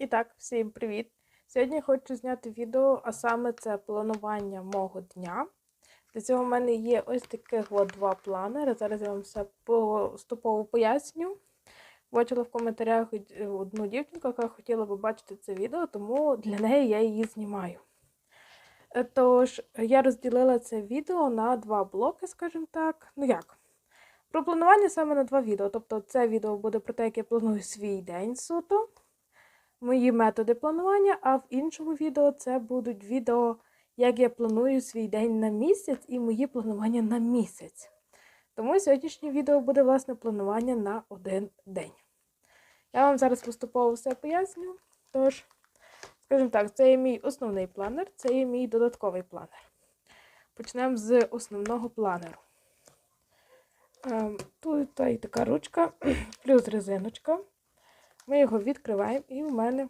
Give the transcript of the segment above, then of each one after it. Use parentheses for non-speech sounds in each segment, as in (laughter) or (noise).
І так, всім привіт! Сьогодні я хочу зняти відео, а саме це планування мого дня. Для цього в мене є ось таких от два планери. Зараз я вам все поступово поясню. Бачила в коментарях одну дівчинку, яка хотіла би бачити це відео, тому для неї я її знімаю. Е, Тож, я розділила це відео на два блоки, скажімо так. Ну як? Про планування саме на два відео. Тобто, це відео буде про те, як я планую свій день суто мої методи планування, а в іншому відео це будуть відео, як я планую свій день на місяць і мої планування на місяць. Тому сьогоднішнє відео буде, власне, планування на один день. Я вам зараз поступово все поясню. Тож, скажімо так, це є мій основний планер, це є мій додатковий планер. Почнемо з основного планеру. Ем, тут та така ручка, (clears throat) плюс резиночка. Ми його відкриваємо, і в мене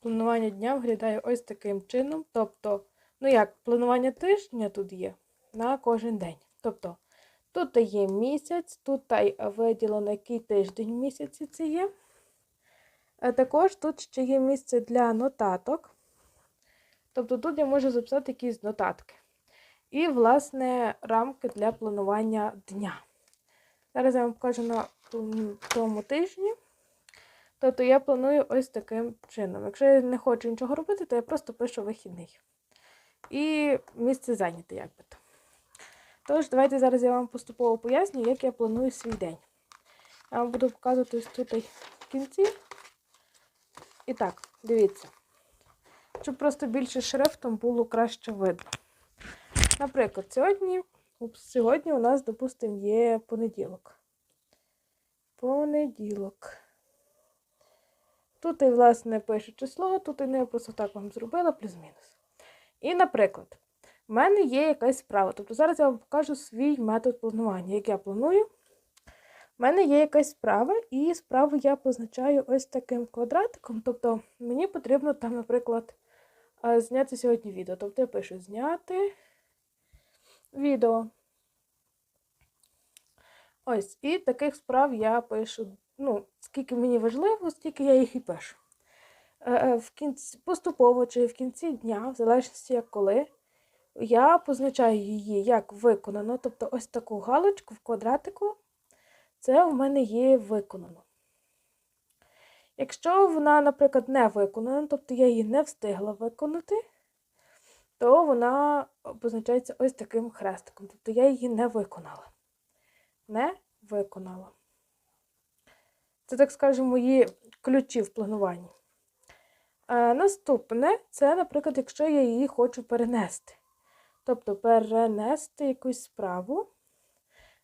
планування дня виглядає ось таким чином. Тобто, ну як, планування тижня тут є на кожен день. Тобто, тут є місяць, тут виділено, який тиждень місяці це є. А також тут ще є місце для нотаток. Тобто тут я можу записати якісь нотатки. І, власне, рамки для планування дня. Зараз я вам покажу на тому тижні. Тобто я планую ось таким чином. Якщо я не хочу нічого робити, то я просто пишу вихідний. І місце зайняте, як би то. Тож, давайте зараз я вам поступово поясню, як я планую свій день. Я вам буду показувати ось тут в кінці. І так, дивіться. Щоб просто більше шрифтом було краще видно. Наприклад, сьогодні, сьогодні у нас, допустимо, є понеділок. Понеділок. Тут, і, власне, пишу число, тут і не просто так вам зробила, плюс-мінус. І, наприклад, в мене є якась справа. Тобто зараз я вам покажу свій метод планування, як я планую. У мене є якась справа, і справу я позначаю ось таким квадратиком. Тобто, мені потрібно там, наприклад, зняти сьогодні відео. Тобто я пишу зняти відео. Ось, і таких справ я пишу. Ну, скільки мені важливо, стільки я їх і пишу. Е, е, в кінці, Поступово чи в кінці дня, в залежності як коли, я позначаю її як виконано. Тобто ось таку галочку в квадратику, це в мене є виконано. Якщо вона, наприклад, не виконана, тобто я її не встигла виконати, то вона позначається ось таким хрестиком. Тобто я її не виконала не виконала. Це, так скажемо, мої ключі в плануванні. А Наступне це, наприклад, якщо я її хочу перенести. Тобто перенести якусь справу,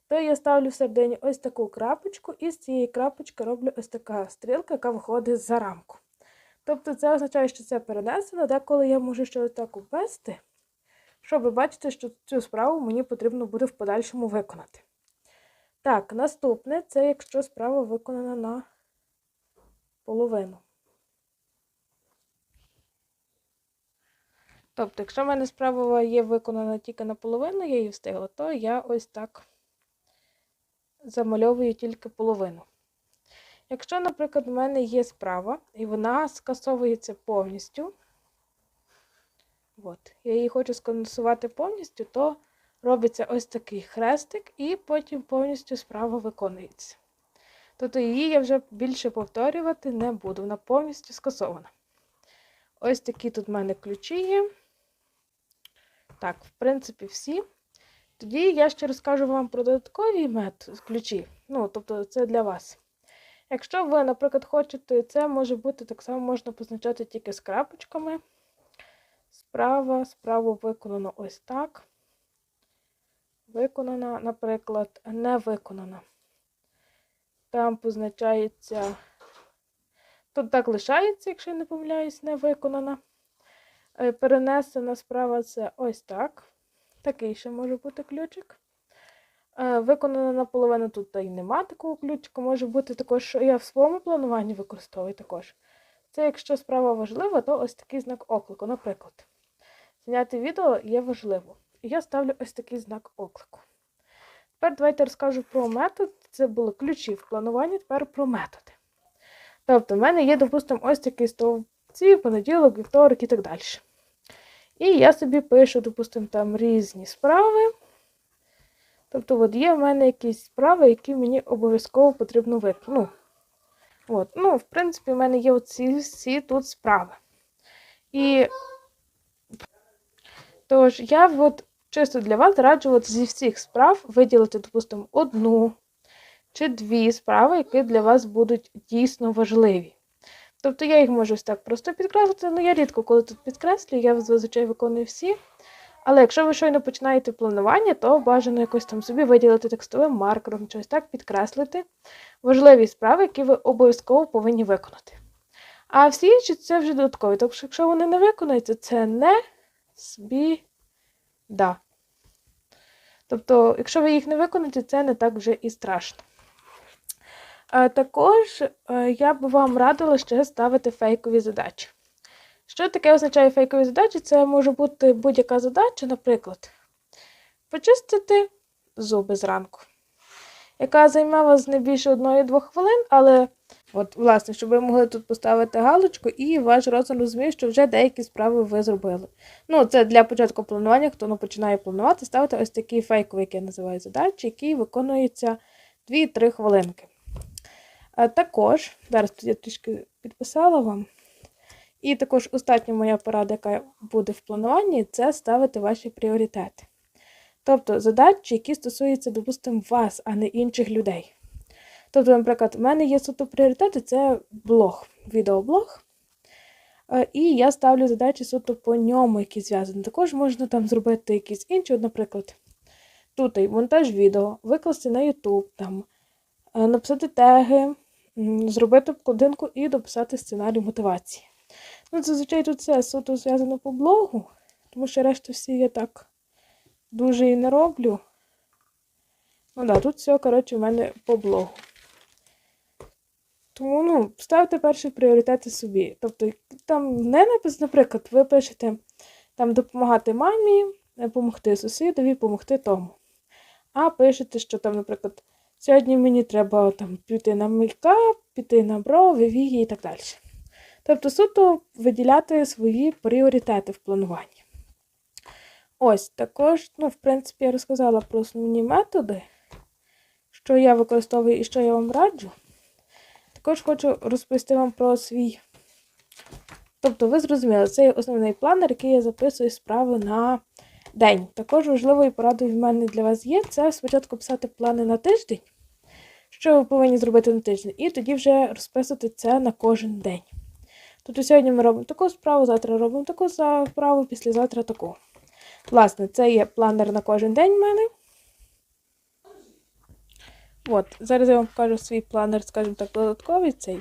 то я ставлю в середині ось таку крапочку, і з цієї крапочки роблю ось така стрілка, яка виходить за рамку. Тобто, це означає, що це перенесено, деколи я можу ще ось так ввести, щоб бачити, що цю справу мені потрібно буде в подальшому виконати. Так, наступне це якщо справа виконана на половину. Тобто, якщо в мене справа є виконана тільки наполовину, я її встигла, то я ось так замальовую тільки половину. Якщо, наприклад, в мене є справа, і вона скасовується повністю, от, я її хочу сконсувати повністю, то робиться ось такий хрестик, і потім повністю справа виконується. Тобто її я вже більше повторювати не буду, вона повністю скасована. Ось такі тут в мене ключі є. Так, в принципі, всі. Тоді я ще розкажу вам про додаткові метод, ключі. Ну, тобто, це для вас. Якщо ви, наприклад, хочете, це може бути так само можна позначати тільки з крапочками. Справа, справу виконано ось так виконана, наприклад, не виконана. Там позначається, тут так лишається, якщо я не помиляюсь, не виконана. Е, перенесена справа це ось так. Такий ще може бути ключик. Е, виконана наполовину тут та й нема такого ключика. Може бути також, що я в своєму плануванні використовую також. Це, якщо справа важлива, то ось такий знак оклику. Наприклад, зняти відео є важливо. І я ставлю ось такий знак оклику. Тепер давайте розкажу про метод. Це були ключі в плануванні, тепер про методи. Тобто, в мене є, допустимо, ось такі стовпці, понеділок, вівторок і так далі. І я собі пишу, допустимо, там різні справи. Тобто, от є в мене якісь справи, які мені обов'язково потрібно виконати. Ну, от. ну, в принципі, в мене є оці всі тут справи. І тож, я от чисто для вас раджу от зі всіх справ виділити, допустимо, одну чи дві справи, які для вас будуть дійсно важливі. Тобто я їх можу так просто підкреслити, ну я рідко коли тут підкреслюю, я зазвичай виконую всі. Але якщо ви щойно починаєте планування, то бажано якось там собі виділити текстовим маркером, чи ось так підкреслити важливі справи, які ви обов'язково повинні виконати. А всі інші це вже додаткові. Тобто, якщо вони не виконуються, це не біда. Тобто, якщо ви їх не виконаєте, це не так вже і страшно. Також е, я б вам радила ще ставити фейкові задачі. Що таке означає фейкові задачі? Це може бути будь-яка задача, наприклад, почистити зуби зранку, яка займе вас не більше одної-двох хвилин, але, от, власне, щоб ви могли тут поставити галочку, і ваш розум розуміє, що вже деякі справи ви зробили. Ну, це для початку планування, хто не починає планувати, ставити ось такі фейкові, які я називаю задачі, які виконуються 2-3 хвилинки. А також, зараз тут я трішки підписала вам. І також остання моя порада, яка буде в плануванні, це ставити ваші пріоритети. Тобто задачі, які стосуються, допустимо, вас, а не інших людей. Тобто, наприклад, в мене є суто пріоритети це блог, відеоблог. Е, І я ставлю задачі суто по ньому, які зв'язані. Також можна там зробити якісь інші, наприклад, тут і монтаж відео, викласти на YouTube, е, написати теги, зробити обкладинку і дописати сценарій мотивації. Ну, зазвичай тут все суто зв'язано по блогу, тому що решту всі я так дуже і не роблю. Ну да, тут все, коротше, в мене по блогу. Тому, ну, ставте перші пріоритети собі. Тобто, там не напис, наприклад, ви пишете там допомагати мамі, допомогти сусідові, допомогти тому. А пишете, що там, наприклад, сьогодні мені треба там піти на мейкап, піти на брови, вії і так далі. Тобто суто виділяти свої пріоритети в плануванні. Ось також, ну, в принципі, я розказала про основні методи, що я використовую і що я вам раджу. Також хочу розповісти вам про свій. Тобто, ви зрозуміли, це основний планер, який я записую справи на день. Також важливою порадою в мене для вас є це спочатку писати плани на тиждень, що ви повинні зробити на тиждень, і тоді вже розписувати це на кожен день. Тобто сьогодні ми робимо таку справу, завтра робимо таку справу, післязавтра таку. Власне, це є планер на кожен день в мене. От, зараз я вам покажу свій планер, скажімо так, додатковий цей.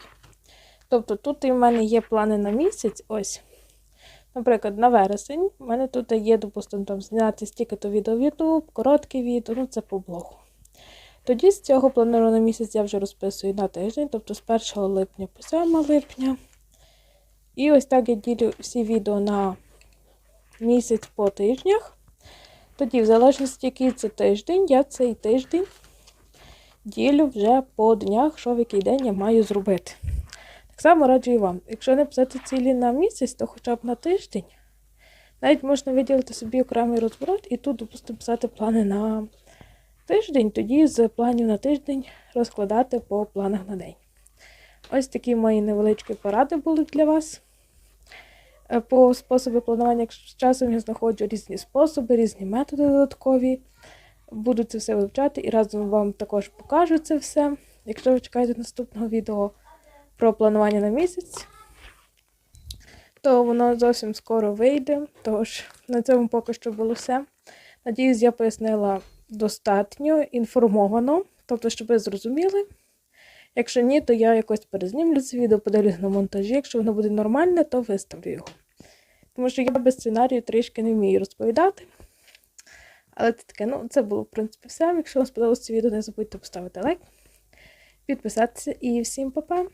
Тобто тут і в мене є плани на місяць. Ось. Наприклад, на вересень у мене тут є, допустимо, там зняти стільки-то відео в YouTube, коротке відео, ну це по блогу. Тоді з цього планеру на місяць я вже розписую на тиждень, тобто з 1 липня по 7 липня. І ось так я ділю всі відео на місяць по тижнях. Тоді, в залежності, який це тиждень, я цей тиждень ділю вже по днях, що в який день я маю зробити. Так само раджу і вам. Якщо не писати цілі на місяць, то хоча б на тиждень. Навіть можна виділити собі окремий розворот і тут, допустимо, писати плани на тиждень, тоді з планів на тиждень розкладати по планах на день. Ось такі мої невеличкі поради були для вас. Е, По способі планування, з часом я знаходжу різні способи, різні методи додаткові. Буду це все вивчати і разом вам також покажу це все. Якщо ви чекаєте наступного відео про планування на місяць, то воно зовсім скоро вийде. Тож, на цьому поки що було все. Надіюсь, я пояснила достатньо інформовано, тобто, щоб ви зрозуміли. Якщо ні, то я якось перезнімлю це відео, подивлюсь на монтажі. Якщо воно буде нормальне, то виставлю його. Тому що я без сценарію трішки не вмію розповідати. Але це таке, ну, це було, в принципі, все. Якщо вам сподобалося це відео, не забудьте поставити лайк, підписатися і всім па-па!